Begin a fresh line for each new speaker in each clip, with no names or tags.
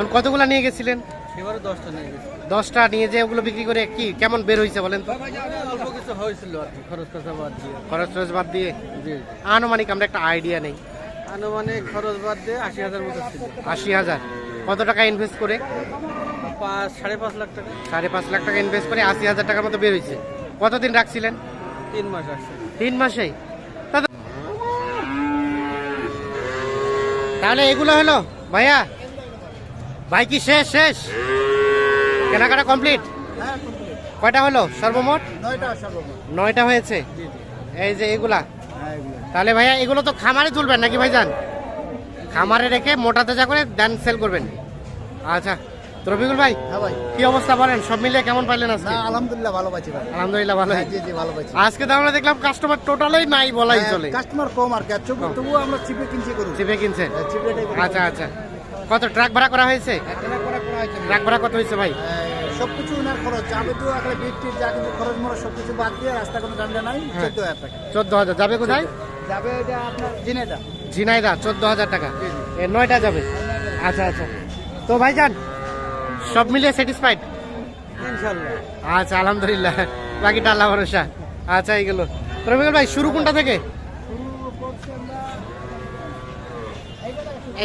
তখন কতগুলো নিয়ে গেছিলেন?
এবারে দশটা নিয়ে গেছি।
দশটা নিয়ে যে ওগুলো বিক্রি করে কি কেমন বের হয়েছে বলেন তো?
অল্প কিছু হয়েছিল আর কি খরচ খরচা বাদ দিয়ে।
খরচ টরচ বাদ দিয়ে?
জি।
আনুমানিক আমরা একটা আইডিয়া নেই।
আনুমানিক খরচ বাদ দিয়ে আশি হাজার মতো ছিল।
আশি হাজার। কত টাকা ইনভেস্ট করে?
পাঁচ সাড়ে পাঁচ লাখ টাকা।
সাড়ে পাঁচ লাখ টাকা ইনভেস্ট করে আশি হাজার টাকার মতো বের হয়েছে কতদিন রাখছিলেন?
তিন মাস
তিন মাসেই? তাহলে এগুলো হলো? ভাইয়া ভাই কি শেষ শেষ? কেনাকাটা কমপ্লিট
হ্যাঁ
কয়টা হলো? সর্বমোট?
নয়টা
হয়েছে? এই যে এগুলা?
হ্যাঁ
তাহলে ভাইয়া এগুলো তো খামারে তুলবেন নাকি ভাইজান? খামারে রেখে মোটা তাজা করে দেন সেল করবেন। আচ্ছা তো রবিকুল ভাই
হ্যাঁ ভাই।
কি অবস্থা বলেন? সব মিলিয়ে কেমন পাইলেন আজকে?
আলহামদুলিল্লাহ ভালো পাচ্ছি
আলহামদুলিল্লাহ ভালো
জি জি ভালো পাচ্ছি
আজকে তো আমরা দেখলাম কাস্টমার টোটালেই নাই বলাই চলে।
কাস্টমার কম আর কি তবুও আমরা চিপে কিনছি করু
চিপে কিনছেন? আচ্ছা আচ্ছা। কত ট্রাক ভাড়া করা হয়েছে? ট্রাক ভাড়া কত হয়েছে ভাই?
ওনার খরচ। যাবে একটা বিক্রি যা কিন্তু খরচ মরচ সব কিছু বাদ দিয়ে রাস্তা কোনো নাই
হ্যাঁ।
চোদ্দ হাজার টাকা।
চোদ্দ হাজার। যাবে কোথায়?
যাবে এটা আপনার
চোদ্দ হাজার টাকা। নয়টা যাবে? আচ্ছা আচ্ছা। তো ভাইজান সব মিলিয়ে স্যাটিসফাইড
ইনশাল্লাহ
আচ্ছা আলহামদুলিল্লাহ। বাকিটা আল্লাহ ভরসা। আচ্ছা এইগুলো রবিকুল ভাই শুরু কোনটা থেকে?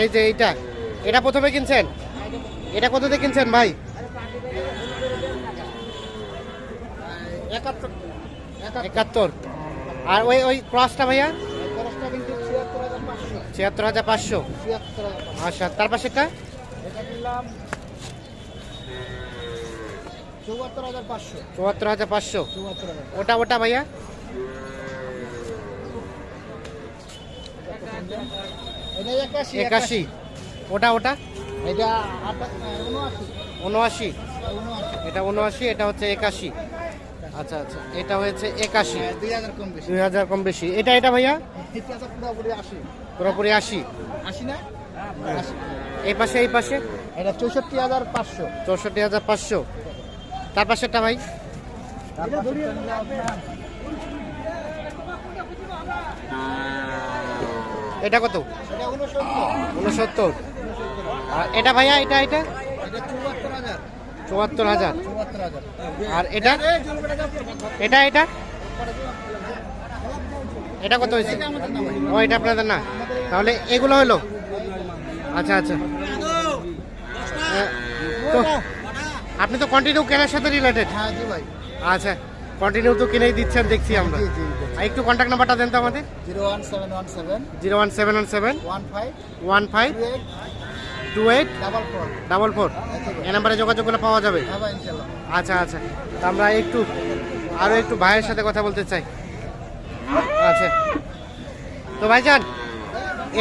এই যে এইটা। এটা প্রথমে কিনছেন? এটা কত দিয়ে কিনছেন ভাই?
একাত্তর।
আর ওই ওই ক্রসটা ভাইয়া?
ছিয়াত্তর হাজার পাঁচশো।
আচ্ছা তার পাশেরটা
চুয়াত্তর হাজার পাঁচশো।
ওটা ওটা ভাইয়া?
একাশি।
ওটা ওটা?
এটা উনআশি।
এটা উনআশি, এটা হচ্ছে একাশি। আচ্ছা আচ্ছা এটা হয়েছে একাশি।
দুই হাজার কম বেশি।
এটা এটা ভাইয়া?
পুরোপুরি আশি।
আশি
না
এই পাশে এই পাশে?
এটা চৌষট্টি হাজার পাঁচশো
চৌষট্টি হাজার পাঁচশো। তার পাশেরটা ভাই? এটা কত?
উনসত্তর।
আর এটা ভাইয়া এটা এটা?
চুয়াত্তর হাজার।
আর এটা? এটা এটা? এটা কত হয়েছে? ও এটা আপনাদের না। তাহলে এগুলো হলো? আচ্ছা আচ্ছা। তো আপনি তো কন্টিনিউ কেনার সাথে রিলেটেড
হ্যাঁ
আচ্ছা কন্টিনিউ তো কিনেই দিচ্ছেন দেখছি আমরা। একটু কন্ট্যাক্ট নাম্বারটা দেন তো আমাদের।
Zero one seven one seven
zero one seven one seven
one five
one five
two eight double four
এই নাম্বারে যোগাযোগ করলে পাওয়া যাবে? আচ্ছা আচ্ছা। তা আমরা একটু আরও একটু ভাইয়ের সাথে কথা বলতে চাই। আচ্ছা। তো ভাইজান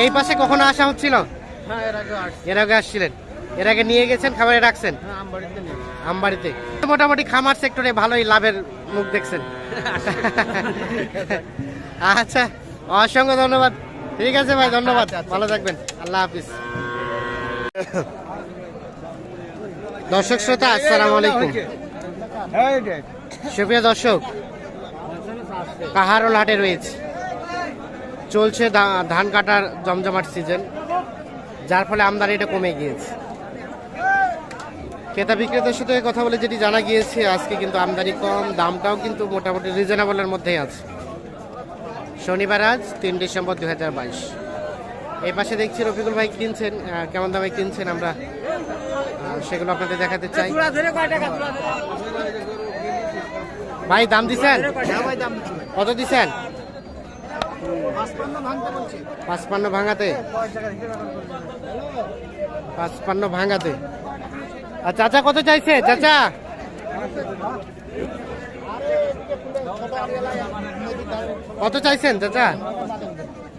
এই পাশে কখনো আসা হচ্ছিল?
এর আগে
আসছিলেন। এর আগে নিয়ে গেছেন খাবারে রাখছেন?
হ্যাঁ আমবাড়িতে
মোটামুটি খামার সেক্টরে ভালোই লাভের মুখ দেখছেন। আচ্ছা অসংখ্য ধন্যবাদ। ঠিক আছে ভাই ধন্যবাদ।
আচ্ছা, আচ্ছা।
ভালো থাকবেন। আল্লাহ হাফিজ। দর্শক শ্রোতা, আসসালামু আলাইকুম। সুপ্রিয় দর্শক কাহারোল হাটে রয়েছে। চলছে ধান কাটার জমজমাট সিজন, যার ফলে আমদানিটা কমে গিয়েছে। ক্রেতা বিক্রেতার সাথে কথা বলে যেটি জানা গিয়েছে, আজকে কিন্তু আমদানি কম, দামটাও কিন্তু মোটামুটি রিজনেবলের মধ্যেই আছে। শনিবার আজ, তিন ডিসেম্বর দুই হাজার বাইশ। এই পাশে দেখছি রফিকুল ভাই কিনছেন কেমন দামে কিনছেন আমরা সেগুলো আপনাদের দেখাতে চাই। ভাই দাম দিছেন?
হ্যাঁ
কত দিছেন?
পাঁচপান্ন
পাঁচপান্ন ভাঙাতে? পাঁচপান্ন ভাঙাতে। আর চাচা কত চাইছে চাচা? কত চাইছেন চাচা?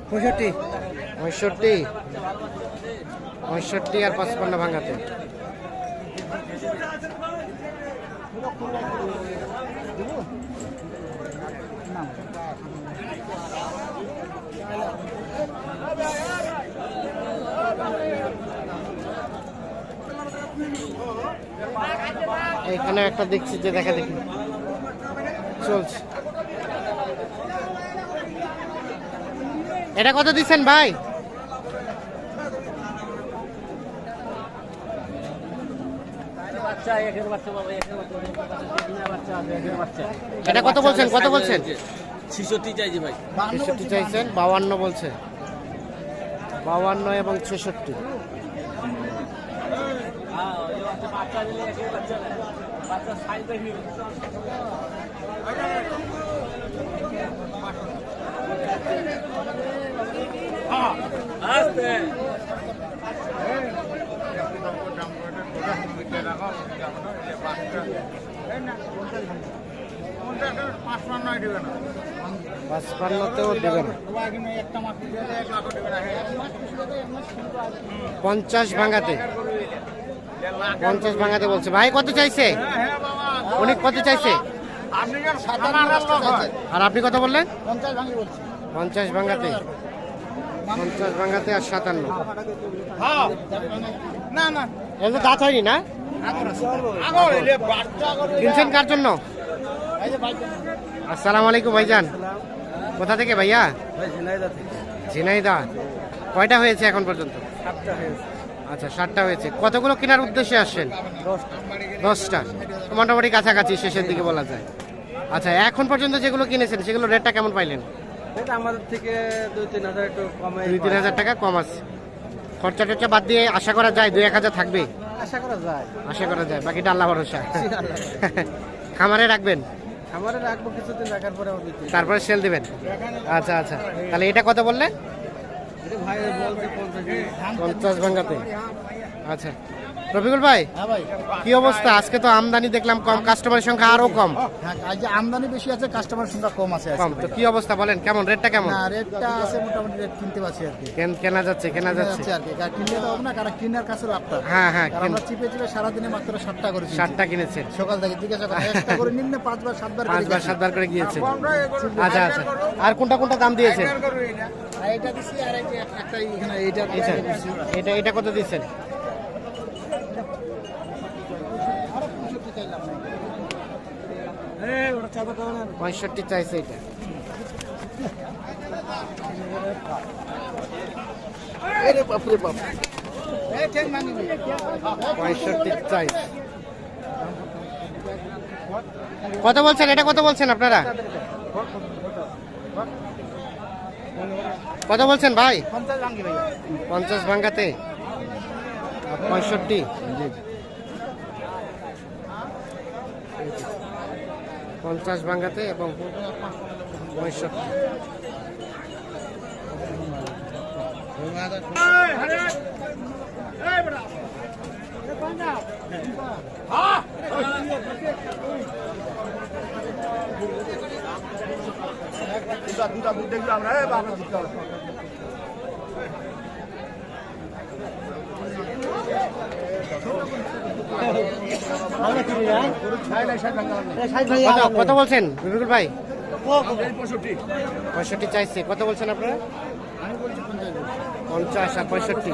পঁয়ষট্টি। পঁয়ষট্টি। পঁয়ষট্টি আর পাঁচপান্ন ভাঙাতে। এখানে একটা দেখছি যে দেখা দেখি। চলছে। এটা কত দিচ্ছেন ভাই?
বাচ্চা একের বাচ্চা বাবা একের বাচ্চা বাচ্চা আছে একের বাচ্চা
এটা কত বলছেন? কত বলছেন?
ছিষট্টি চাইছি ভাই।
ছেষট্টি চাইছেন বাউান্ন বলছে। বাউান্ন এবং ছেষট্টি।
হ্যাঁ ওই বাচ্চা বাচ্চা দিলে একের বাচ্চা নেয়। বাচ্চা সাইজ দেখি আস্তে
পাঁচপান্নতেও পঞ্চাশ ভাঙাতে। পঞ্চাশ ভাঙাতে বলছে। ভাই, কত চাইছে? উনি কত চাইছে? আর আপনি কত বললেন?
পঞ্চাশ
ভাঙাতে। পঞ্চাশ ভাঙাতে আর সাতান্ন।
না না
এগুলো দাঁত হয়নি না? কিনছেন কার জন্য? আসসালামু আলাইকুম ভাইজান। কোথা থেকে ভাইয়া?
ভাই ঝিনাইদা
কয়টা হয়েছে এখন পর্যন্ত? আচ্ছা ষাটটা হয়েছে। কতগুলো কেনার উদ্দেশ্যে আসছেন? দশটা। মোটামুটি কাছাকাছি শেষের দিকে বলা যায়। আচ্ছা এখন পর্যন্ত যেগুলো কিনেছেন সেগুলো রেটটা কেমন পাইলেন?
আমাদের থেকে দুই তিন হাজার একটু কমে
দুই তিন হাজার টাকা কম আছে। খরচা টরচা বাদ দিয়ে আশা করা যায় দুই এক হাজার থাকবে?
আশা করা যায়।
আশা করা যায় বাকিটা আল্লাহ ভরসা। খামারে রাখবেন?
খামারে রাখব কিছুদিন রাখার পরে আবার বিক্রি
তারপরে সেল দিবেন? আচ্ছা আচ্ছা। তাহলে এটা কত বললেন
ভাই বলছে পঞ্চাশ
পঞ্চাশ ভাঙ্গাতে। আচ্ছা। রফিকুল ভাই
হ্যাঁ
কি অবস্থা? আজকে তো আমদানি দেখলাম কম কাস্টমারের সংখ্যা আরও কম।
হ্যাঁ আমদানি বেশি আছে কাস্টমার সংখ্যা কম আছে
কম তো কি অবস্থা বলেন? কেমন? রেটটা কেমন?
রেটটা আছে মোটামুটি রেট কিনতে পারছি আর কি।
কেনা যাচ্ছে কেনা যাচ্ছে।
আর কি। কিনলে তো না কারণ কিনার কাছে লাভটা।
হ্যাঁ হ্যাঁ
আমরা চিপে চিপে সারাদিনে মাত্র সাতটা করে কিনছি।
ষাটটা কিনেছেন।
সকাল থেকে জিজ্ঞাসা করেন একটা করে নিম্নে পাঁচবার সাতবার
পাঁচবার সাতবার করে গিয়েছে আচ্ছা আচ্ছা। আর কোনটা কোনটা দাম দিয়েছেন?
আর এটা দিছি আর একটা এখানে
এটা। এটা এটা কত দিচ্ছেন? পঁয়ষট্টি চাইছে এটা। পঁয়ষট্টি কত বলছেন? এটা কত বলছেন আপনারা? কত বলছেন ভাই?
পঞ্চাশ ভাঙ্গাতে। ভাইয়া।
পঞ্চাশ ভাঙ্গাতে পঁয়ষট্টি পঞ্চাশ ভাঙ্গাতে এবং পঁয়ষট্টি কত কত বলছেন? বিপুল ভাই? পঁয়ষট্টি চাইছে। কত বলছেন আপনারা? পঞ্চাশ আর পঁয়ষট্টি।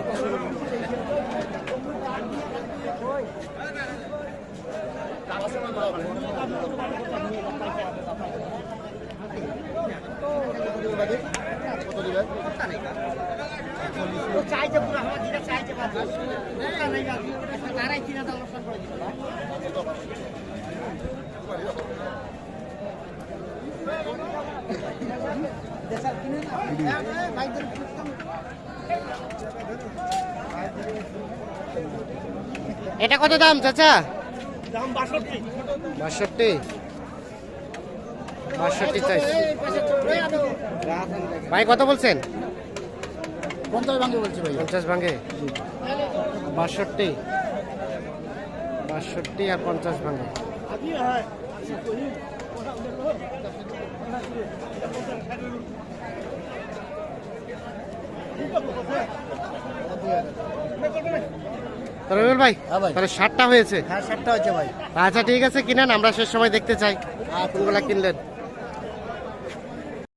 এটা কত দাম চাচা? বাষট্টি। বাষট্টি? চাইছে। ভাই কত বলছেন?
পঞ্চাশ ভাঙ্গি বলছি ভাইয়া
পঞ্চাশ ভাঙে। বাষট্টি। বাষট্টি আর পঞ্চাশ ভাঙে। রবিউল ভাই
হ্যাঁ ভাই।
তাহলে ষাটটা হয়েছে।
হ্যাঁ ষাটটা হচ্ছে ভাই।
আচ্ছা ঠিক আছে কিনেন আমরা শেষ সময় দেখতে চাই। কোনগুলা কিনলেন।